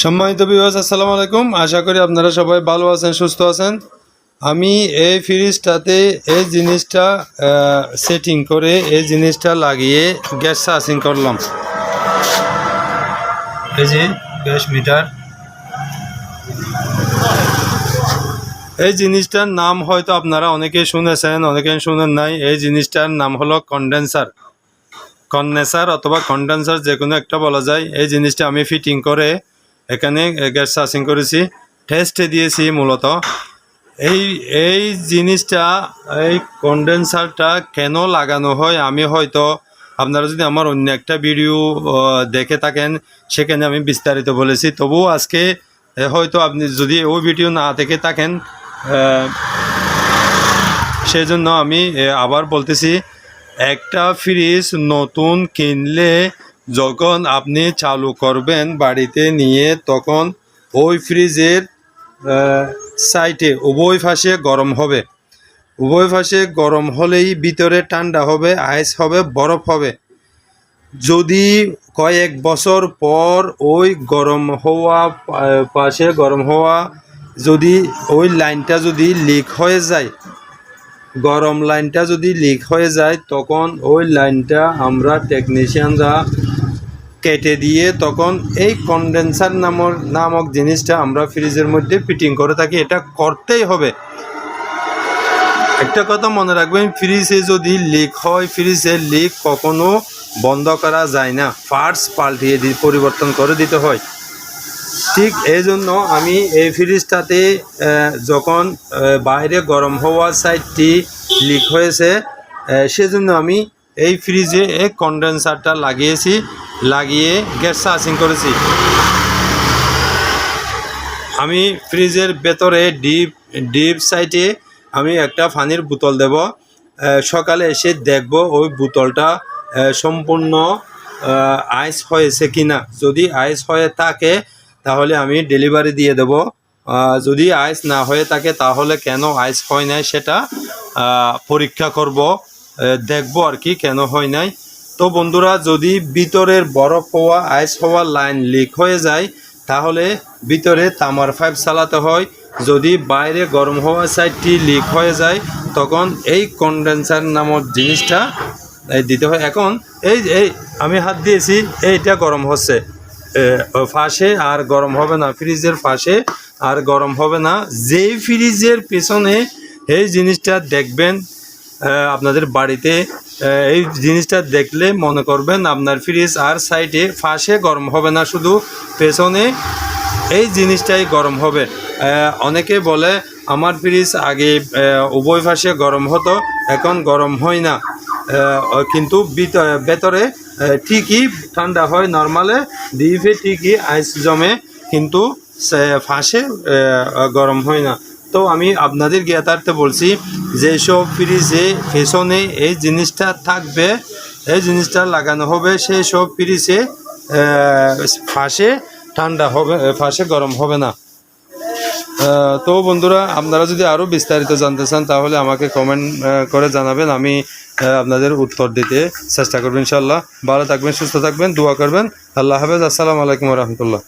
সম্মানিত বিভাস আসসালামু আলাইকুম। আশা করি আপনারা সবাই ভালো আছেন, সুস্থ আছেন। আমি এই ফ্রিজটাতে এই জিনিসটা সেটিং করে এই জিনিসটা লাগিয়ে গ্যাস সার্চিং করলাম। এই যে গ্যাস মিটার। এই জিনিসটার নাম হয়তো আপনারা অনেকে শুনেছেন, অনেকে শুনেন নাই। এই জিনিসটার নাম হলো কন্ডেন্সার কন্ডেন্সার অথবা কন্ডেন্সার যে কোনো একটা বলা যায়। এই জিনিসটা আমি ফিটিং করে এখানে গ্যাস সার্চিং করেছি। টেস্টে দিয়েছি মূলত। এই এই জিনিসটা এই কন্ডেন্সারটা কেন লাগানো হয়? আমি হয়তো আপনারা যদি আমার অন্য একটা ভিডিও দেখে থাকেন সেখানে আমি বিস্তারিত বলেছি। তবুও আজকে হয়তো আপনি যদি ওই ভিডিও না দেখে থাকেন আহ, সেজন্য আমি আবার বলতেছি একটা ফ্রিজ নতুন কিনলে যখন আপনি চালু করবেন বাড়িতে নিয়ে, তখন ওই ফ্রিজের সাইটে, উভয় পাশে গরম হবে। উভয় পাশে গরম হলেই ভিতরে ঠান্ডা হবে, আইস হবে, বরফ হবে। যদি কয়েক বছর পর ওই গরম হওয়া পাশে গরম হওয়া, যদি ওই লাইনটা যদি লিক হয়ে যায়, গরম লাইনটা যদি লিক হয়ে যায়, তখন ওই লাইনটা আমরা টেকনিশিয়ানরা কেটে দিয়ে তখন এই কন্ডেন্সার নামক নামক জিনিসটা আমরা ফ্রিজের মধ্যে ফিটিং করে থাকি। এটা করতেই হবে। একটা কথা মনে রাখবেন ফ্রিজে যদি লিক হয় ফ্রিজের লিক কখনো বন্ধ করা যায় না। পার্টস পাল্টিয়ে দি, পরিবর্তন করে দিতে হয়। ঠিক এই জন্য আমি এই ফ্রিজটাতে যখন বাইরে গরম হওয়া সাইডটি লিক হয়েছে সেজন্য আমি এই ফ্রিজে এই কন্ডেন্সারটা লাগিয়েছি। লাগিয়ে গ্যাস সার্চিং করেছি। আমি ফ্রিজের ভেতরে ডিপ ডিপ সাইটে আমি একটা পানির বোতল দেব। সকালে এসে দেখব ওই বোতলটা সম্পূর্ণ আইস হয়েছে কিনা। যদি আইস হয়ে থাকে, তাহলে আমি ডেলিভারি দিয়ে দেব। যদি আইস না হয়ে থাকে, তাহলে কেন আইস হয় নাই সেটা পরীক্ষা করব। দেখব আর কি কেন হয় নাই। তো বন্ধুরা, যদি ভিতরের বরফ হওয়া, আইস হওয়া লাইন লিক হয়ে যায়, তাহলে ভিতরে তামার পাইপ চালাতে হয়। যদি বাইরে গরম হওয়া সাইডটি লিক হয়ে যায়, তখন এই কন্ডেন্সার নামক জিনিসটা দিতে হয়। এখন এই এই আমি হাত দিয়েছি, এইটা গরম হচ্ছে। ফাঁসে আর গরম হবে না, ফ্রিজের ফাঁসে আর গরম হবে না। যেই ফ্রিজের পেছনে এই জিনিসটা দেখবেন আপনাদের বাড়িতে এই জিনিসটা দেখলে মনে করবেন আপনার ফ্রিজ আর সাইডে ফাঁসে গরম হবে না, শুধু পেছনে এই জিনিসটাই গরম হবে। অনেকে বলে, আমার ফ্রিজ আগে উভয় পাশে গরম হতো, এখন গরম হয় না। কিন্তু ভিত- ভেতরে ঠিকই ঠান্ডা হয় নর্মালে, ডিপে ঠিকই আইস জমে, কিন্তু ফাঁসে গরম হয় না। তো আমি আপনাদের জ্ঞাতার্থে বলছি, যে সব ফ্রিজে পেছনে এই জিনিসটা থাকবে, এই জিনিসটা লাগানো হবে সেই সব ফ্রিজে ফাঁসে ঠান্ডা হবে, ফাঁসে গরম হবে না। তো বন্ধুরা, আপনারা যদি আরও বিস্তারিত জানতে চান, তাহলে আমাকে কমেন্ট করে জানাবেন। আমি আপনাদের উত্তর দিতে চেষ্টা করবেন ইনশাল্লাহ ভালো থাকবেন, সুস্থ থাকবেন, দোয়া করবেন। আল্লাহ হাফেজ। আসসালামু আলাইকুম রহমতুল্লাহ।